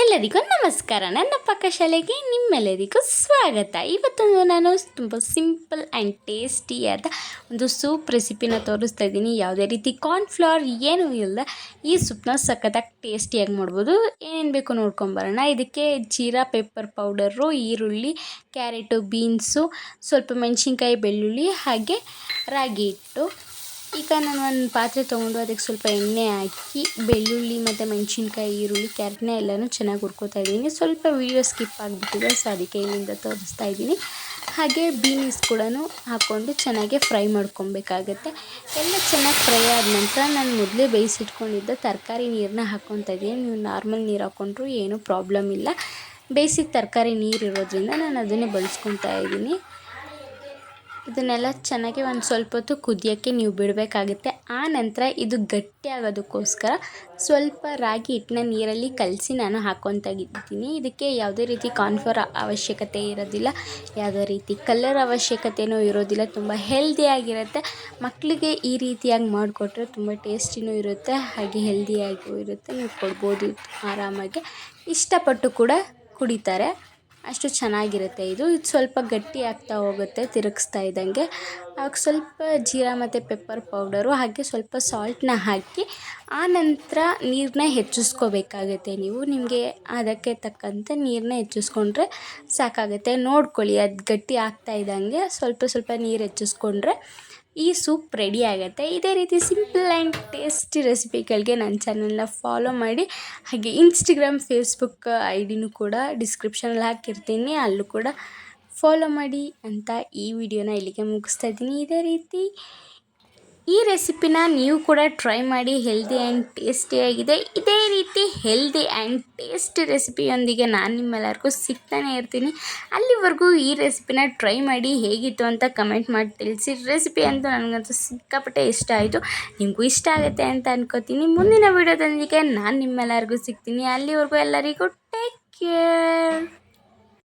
ಎಲ್ಲರಿಗೂ ನಮಸ್ಕಾರ. ನನ್ನ ಪಾಕಶಾಲೆಗೆ ನಿಮ್ಮೆಲ್ಲರಿಗೂ ಸ್ವಾಗತ. ಇವತ್ತು ನಾನು ತುಂಬ ಸಿಂಪಲ್ ಆ್ಯಂಡ್ ಟೇಸ್ಟಿಯಾದ ಒಂದು ಸೂಪ್ ರೆಸಿಪಿನ ತೋರಿಸ್ತಾ ಇದ್ದೀನಿ. ಯಾವುದೇ ರೀತಿ ಕಾರ್ನ್ಫ್ಲವರ್ ಏನೂ ಇಲ್ಲ. ಈ ಸೂಪ್ನ ಸಖತ್ತಾಗಿ ಟೇಸ್ಟಿಯಾಗಿ ಮಾಡ್ಬೋದು. ಏನೇನು ಬೇಕು ನೋಡ್ಕೊಂಬರೋಣ ಇದಕ್ಕೆ ಜೀರಾ ಪೇಪರ್ ಪೌಡರು, ಈರುಳ್ಳಿ, ಕ್ಯಾರೆಟು, ಬೀನ್ಸು, ಸ್ವಲ್ಪ ಮೆಣಸಿನ್ಕಾಯಿ, ಬೆಳ್ಳುಳ್ಳಿ ಹಾಗೆ ರಾಗಿ ಹಿಟ್ಟು ಈಗ ನಾನು ಒಂದು ಪಾತ್ರೆ ತೊಗೊಂಡು ಅದಕ್ಕೆ ಸ್ವಲ್ಪ ಎಣ್ಣೆ ಹಾಕಿ, ಬೆಳ್ಳುಳ್ಳಿ ಮತ್ತು ಮೆಣಸಿನ್ಕಾಯಿ, ಈರುಳ್ಳಿ, ಕ್ಯಾರೆಟ್ನ ಎಲ್ಲನೂ ಚೆನ್ನಾಗಿ ಹುರ್ಕೋತಾ ಇದ್ದೀನಿ. ಸ್ವಲ್ಪ ವೀಡಿಯೋ ಸ್ಕಿಪ್ ಆಗಿಬಿಟ್ಟಿದೆ ಸೊ ಅದಕ್ಕೆ ಇಲ್ಲಿಂದ ತೋರಿಸ್ತಾ ಇದ್ದೀನಿ. ಹಾಗೆ ಬೀನ್ಸ್ ಕೂಡ ಹಾಕ್ಕೊಂಡು ಚೆನ್ನಾಗಿ ಫ್ರೈ ಮಾಡ್ಕೊಬೇಕಾಗತ್ತೆ. ಎಲ್ಲ ಚೆನ್ನಾಗಿ ಫ್ರೈ ಆದ ನಂತರ ನಾನು ಮೊದಲೇ ಬೇಯಿಸಿಟ್ಕೊಂಡಿದ್ದ ತರಕಾರಿ ನೀರನ್ನ ಹಾಕ್ಕೊತಾ ಇದ್ದೀನಿ. ನೀವು ನಾರ್ಮಲ್ ನೀರು ಹಾಕ್ಕೊಂಡ್ರು ಏನೂ ಪ್ರಾಬ್ಲಮ್ ಇಲ್ಲ. ಬೇಯಿಸಿದ ತರಕಾರಿ ನೀರು ಇರೋದ್ರಿಂದ ನಾನು ಅದನ್ನೇ ಬಳಸ್ಕೊತಾ ಇದ್ದೀನಿ. ಇದನ್ನೆಲ್ಲ ಚೆನ್ನಾಗಿ ಒಂದು ಸ್ವಲ್ಪ ಹೊತ್ತು ಕುದಿಯೋಕ್ಕೆ ನೀವು ಬಿಡಬೇಕಾಗುತ್ತೆ. ಆ ನಂತರ ಇದು ಗಟ್ಟಿ ಆಗೋದಕ್ಕೋಸ್ಕರ ಸ್ವಲ್ಪ ರಾಗಿ ಹಿಟ್ಟನ್ನ ನೀರಲ್ಲಿ ಕಲಸಿ ನಾನು ಹಾಕ್ಕೊತಾಗಿದ್ದೀನಿ ಇದಕ್ಕೆ ಯಾವುದೇ ರೀತಿ ಕಾನ್ಫರ್ ಅವಶ್ಯಕತೆ ಇರೋದಿಲ್ಲ. ಯಾವುದೇ ರೀತಿ ಕಲರ್ ಅವಶ್ಯಕತೆಯೂ ಇರೋದಿಲ್ಲ. ತುಂಬ ಹೆಲ್ದಿಯಾಗಿರುತ್ತೆ ಮಕ್ಕಳಿಗೆ ಈ ರೀತಿಯಾಗಿ ಮಾಡಿಕೊಟ್ರೆ ತುಂಬ ಟೇಸ್ಟಿನೂ ಇರುತ್ತೆ, ಹಾಗೆ ಹೆಲ್ದಿಯಾಗೂ ಇರುತ್ತೆ. ನೀವು ಕೊಡ್ಬೋದು ಆರಾಮಾಗಿ. ಇಷ್ಟಪಟ್ಟು ಕೂಡ ಕುಡಿತಾರೆ. ಅಷ್ಟು ಚೆನ್ನಾಗಿರುತ್ತೆ ಇದು. ಇದು ಸ್ವಲ್ಪ ಗಟ್ಟಿ ಆಗ್ತಾ ಹೋಗುತ್ತೆ, ತಿರುಗಿಸ್ತಾ ಇದ್ದಂಗೆ. ಆಗ ಸ್ವಲ್ಪ ಜೀರಾ ಮತ್ತು ಪೆಪ್ಪರ್ ಪೌಡರು ಹಾಗೆ ಸ್ವಲ್ಪ ಸಾಲ್ಟನ್ನ ಹಾಕಿ, ಆ ನಂತರ ನೀರನ್ನ ಹೆಚ್ಚಿಸ್ಕೋಬೇಕಾಗುತ್ತೆ ನೀವು. ನಿಮಗೆ ಅದಕ್ಕೆ ತಕ್ಕಂತೆ ನೀರನ್ನ ಹೆಚ್ಚಿಸ್ಕೊಂಡ್ರೆ ಸಾಕಾಗುತ್ತೆ. ನೋಡ್ಕೊಳ್ಳಿ, ಅದು ಗಟ್ಟಿ ಆಗ್ತಾ ಇದ್ದಂಗೆ ಸ್ವಲ್ಪ ಸ್ವಲ್ಪ ನೀರು ಹೆಚ್ಚಿಸ್ಕೊಂಡ್ರೆ ಈ ಸೂಪ್ ರೆಡಿ ಆಗುತ್ತೆ. ಇದೇ ರೀತಿ ಸಿಂಪಲ್ ಆ್ಯಂಡ್ ಟೇಸ್ಟಿ ರೆಸಿಪಿಗಳಿಗೆ ನನ್ನ ಚಾನಲ್ನ ಫಾಲೋ ಮಾಡಿ. ಹಾಗೆ ಇನ್ಸ್ಟಾಗ್ರಾಮ್, ಫೇಸ್ಬುಕ್ ಐ ಡಿನೂ ಕೂಡ ಡಿಸ್ಕ್ರಿಪ್ಷನಲ್ಲಿ ಹಾಕಿರ್ತೀನಿ. ಅಲ್ಲೂ ಕೂಡ ಫಾಲೋ ಮಾಡಿ ಅಂತ ಈ ವಿಡಿಯೋನ ಇಲ್ಲಿಗೆ ಮುಗಿಸ್ತಾ ಇದ್ದೀನಿ. ಇದೇ ರೀತಿ ಈ ರೆಸಿಪಿನ ನೀವು ಕೂಡ ಟ್ರೈ ಮಾಡಿ ಹೆಲ್ದಿ ಆ್ಯಂಡ್ ಟೇಸ್ಟಿಯಾಗಿದೆ ಇದೇ ರೀತಿ ಹೆಲ್ದಿ ಆ್ಯಂಡ್ ಟೇಸ್ಟಿ ರೆಸಿಪಿಯೊಂದಿಗೆ ನಾನು ನಿಮ್ಮೆಲ್ಲರಿಗೂ ಸಿಗ್ತಾನೆ ಇರ್ತೀನಿ. ಅಲ್ಲಿವರೆಗೂ ಈ ರೆಸಿಪಿನ ಟ್ರೈ ಮಾಡಿ ಹೇಗಿತ್ತು ಅಂತ ಕಮೆಂಟ್ ಮಾಡಿ ತಿಳಿಸಿ. ರೆಸಿಪಿ ಅಂತೂ ನನಗಂತೂ ಸಿಕ್ಕಾಪಟ್ಟೆ ಇಷ್ಟ ಆಯಿತು. ನಿಮಗೂ ಇಷ್ಟ ಆಗುತ್ತೆ ಅಂತ ಅನ್ಕೋತೀನಿ. ಮುಂದಿನ ವಿಡಿಯೋದೊಂದಿಗೆ ನಾನು ನಿಮ್ಮೆಲ್ಲರಿಗೂ ಸಿಗ್ತೀನಿ. ಅಲ್ಲಿವರೆಗೂ ಎಲ್ಲರಿಗೂ ಟೇಕ್ ಕೇರ್